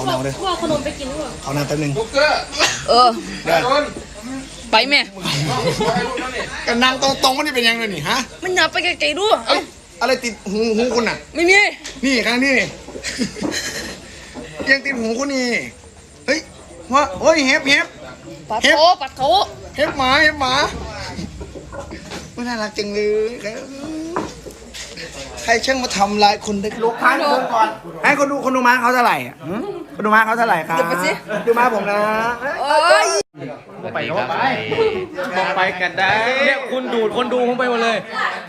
เขาหนาวเลยพ่อขนมไปกินด้วยเขาหนาวแป๊บนึง ลูกเกอร์เออเดี๋ยวโดนไปแม่ ไปลูกนั่นนี่กันนั่งตรงตรงๆมันนี่เป็นยังไงนี่ฮะมันอย่าไปไกลๆดูเอ้ยอะไรติดหูหูคุณอะ ไม่มีนี่ข้างนี่นี่ ยังติดหูคุณนี่ เฮ้ยว่าเฮ้ยเฮฟเฮฟ ปัดเฮ็ดเขาปัดเขาเฮฟหมาเฮฟหมาไม่น่ารักจังเลยใครใครช่างมาทำลายคนเด็กลูกค้าเดินก่อน ให้คนดูคนดูม้าเขาเท่าไหร่อะหืมคน ดูม้าเขาเท่าไหร่ครับดูม้าผมนะเอ้ยไปก็ไปบอกไปกันได้เนี่ยคุณดูดคนดูผมไปหมดเลย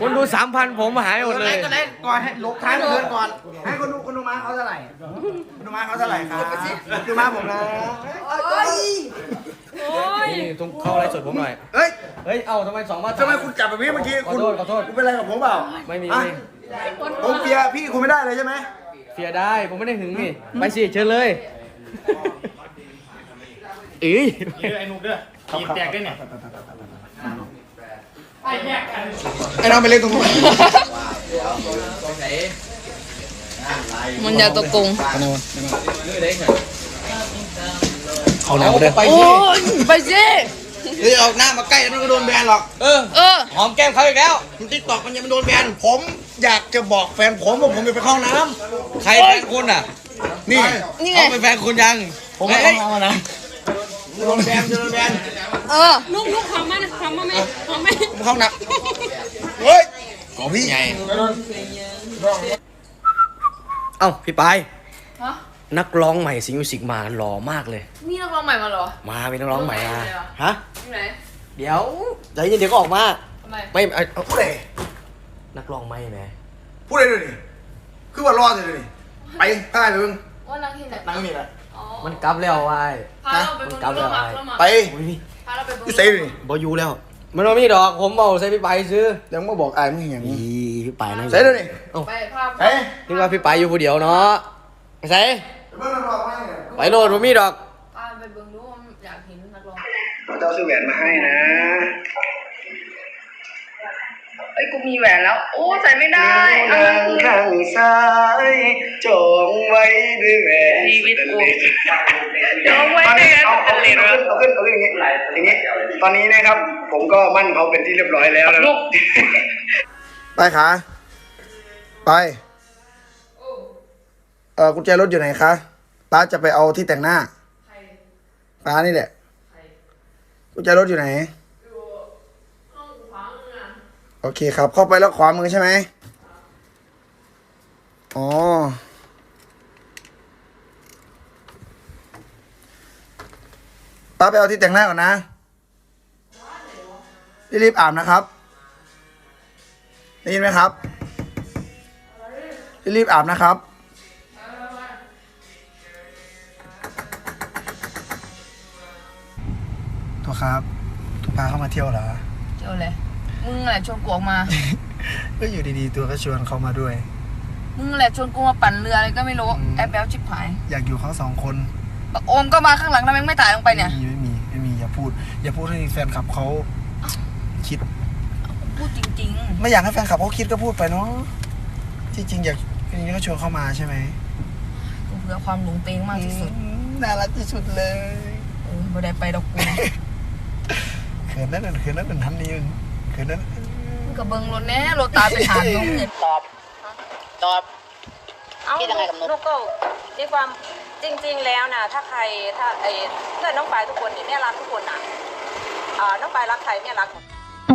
คุณดูสามพันผมหายหมดเลยก็ได้ก่อนให้หลบท้ายเดินก่อน ให้คนดูคนดูม้าเขาเท่าไหร่คนดูม้าเขาเท่าไหร่ครับดูม้าผมนะนี่ต้องเข้าไลฟ์สดผมหน่อยเฮ้ย เฮ้ย เอาทำไมสองมาตรทำไมคุณจับแบบนี้เมื่อกี้ขอคุณโทษขอโทษคุณเป็นอะไรกับผมเปล่า ไม่มีอะไม่มีผมเปียร์พี่คุณไม่ได้เลยใช่ไหม เสียได้ผมไม่ได้หึงนี่ ไปสิเชิญเลยเอ้ยไอ้น้องไปเล่นตรงนู้นมันอย่าตะกงเขาหนาวเลยไปโอ้สิยไปสิเฮ้ยออกหน้ามาใกล้แล้วมันก็โดนแบนหรอก เออ เออ หอมแก้มเขาอีกแล้วติ๊กตอกมันยังไม่โดนแบนผม อยากจะบอกแฟนผมว่าผมจะไปเข้าห้องน้ใครแฟนคุณอะำนี่นี่ไง เขาเป็นแฟนคุณยังผมไปเฮ้ยเข้าห้องน้ำนะโดนแบนจะโดนแบนเออ ลูกลูกทำมานะทำมาไหมทำไหมผมเข้าห้องน้ำเฮ้ยขอพี่ไงเอ้าพี่ปายฮะ นักร้องใหม่สิงห์มิวสิกมาหล่อมากเลยมีนักร้องใหม่มาเหรอ มาเป็นนักร้องใหม่มาไหนวะฮะที่ไหนเดี๋ยวใจเย็นเดี๋ยวก็ออกมา ทำไมไม่เอาเอาพูดเลย นักร้องไม่ไหมพูดเลยด้วยนี่คือว่ารอดเลยนี่ไปใต้ไปมึงว่านางที่ไหนนั่งนี่แหละอ๋อมันกลับแล้วไอ้พาเราไปเบิ่งโรงหนังแล้วมาไปโอ้ยพาเราไปเบิ่งพี่เซ่ดิบอยูแล้ว มันไม่มีดอกผมบอกใส่พี่ไปซื้อยังไม่บอกอายมึงอย่างอีนี้พี่ไปนั่งเซ่ด้วยนี่ ไปพาเซ่นึกว่าพี่ไปอยู่ผู้เดียวเนาะไปใส่เบิ่งนักร้องไหมเนี่ยไปโลดผมมีดอก พาไปเบิ่งดูว่าอยากเห็นนักร้องเจ้าซื้อแหวนมาให้นะเอ้ยกูมีแหวนแล้ว โอ้ใส่ไม่ได้นางข้างซ้ายจองไว้ด้วยแหวนชีวิตกูจองไว้ตอนในนี้แหวนเอาสเอาแตนเลขึ้นสเอาขึ้นเอาขึ้นอย่างเงี้ยอย่างเงี้ยตอนนี้นะครับ ผมก็มั่นเขาเป็นที่เรียบร้อยแล้วนะ ลูก ไปขาไป เออกุญแจรถอยู่ไหนคะป้าจะไปเอาที่แต่งหน้าป้านี่แหละกุญแจรถอยู่ไหน โอเคครับ เข้าไปแล้วขวามือใช่ไหมอ๋อ ป้าไปเอาที่แต่งหน้าก่อนนะ รีบๆอาบนะครับ ได้ยินไหมครับ รีบๆอาบนะครับตัวครับตัวพาเข้ามาเที่ยวเหรอเจ้าเลย มึงแหละชวนกูออกมา ก็อยู่ดีๆ ตัวก็ชวนเขามาด้วย มึงแหละชวนกูมาปั่นเรืออะไรก็ไม่รู้อืม แอปแบลชิบหายอยากอยู่เขาสองคนบักโอมก็มาข้างหลังทำไมไม่ถ่ายลงไปเนี่ย ไม่มีไม่มีไม่มีอย่าพูด อย่าพูดให้แฟนคลับเขาคิด พูดจริง ไม่อยากให้แฟนคลับเขาคิดก็พูดไปเนาะที่จริงอยากจริงๆก็ชวนเข้ามาใช่ไหมๆ กูเพื่อความหลงเตงมากที่สุดอืมน่ารักที่สุดเลยเออไม่ได้ไปดอกกู เขินนั่นนะเขินนั่นเป็นทันนี้ มึงเขินนั่นมึงกับเบิงรถแน่รถตาไปถามน้องเนี่ยตอบ ตอบ เอ้าคิดยังไงกับนุ๊กนุกก็ในความจริง ๆ แล้วนะถ้าใครถ้าไอ้เพื่อนน้องปายทุกคนเนี่ยแม่รักทุกคนนะอ่าน้องปายรักใครแม่รักหมด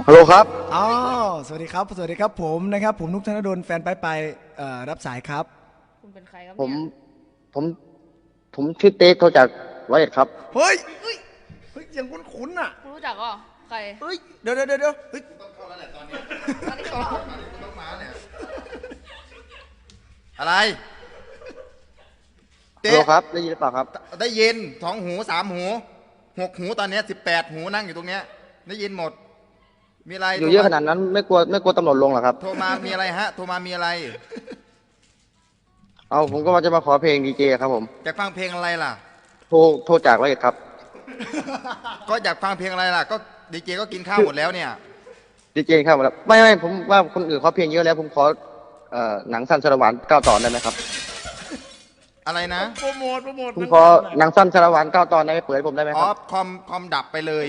ฮัลโหลครับ อ๋อสวัสดีครับ สวัสดีครับผมนะครับ ผมนุกธนดลแฟนไปไปเอ่อรับสายครับ คุณเป็นใครครับผม เนี่ยผม ผมชื่อเต๊กโทรจากร้อยเอ็ดครับ เฮ้ย เฮ้ยเฮ้ยยังคุ้นๆอะ คุณรู้จักเหรอ ใคร เฮ้ยเดี๋ยวเดี๋ยวเดี๋ยวเดี๋ยวเฮ้ยอันนี้เหรออะไรฮัลโหลครับ ได้ยินหรือเปล่าครับ ได้ยินสองหูสามหูหกหูตอนเนี้สิบแปดหูนั่งอยู่ตรงเนี้ย ได้ยินหมด มีอะไรอยู่เยอะขนาดนั้นไม่กลัวไม่กลัวตำรวจลงเหรอครับ โทรมามีอะไรฮะ โทรมามีอะไรเอาผมก็มาจะมาขอเพลงดีเจครับผมอยากฟังเพลงอะไรล่ะ โทรโทรจากร้อยเอ็ดครับ ก็อยากฟังเพลงอะไรล่ะ ก็ ดีเจก็กินข้าวหมดแล้วเนี่ย ดีเจครับแล้วไม่ไม่ผมว่าคนอื่นเขาเพลงเยอะแล้ว ผมขอเอ่อหนังสั้นสารวัตรก้าวต่อได้ไหมครับ อะไรนะ โปรโมทโปรโมทผมขอหนังสั้นสารวัตรเก้าตอนได้ไหมเปิดให้ผมได้ไหมอ๋คอรับ คอมคอมดับไปเลย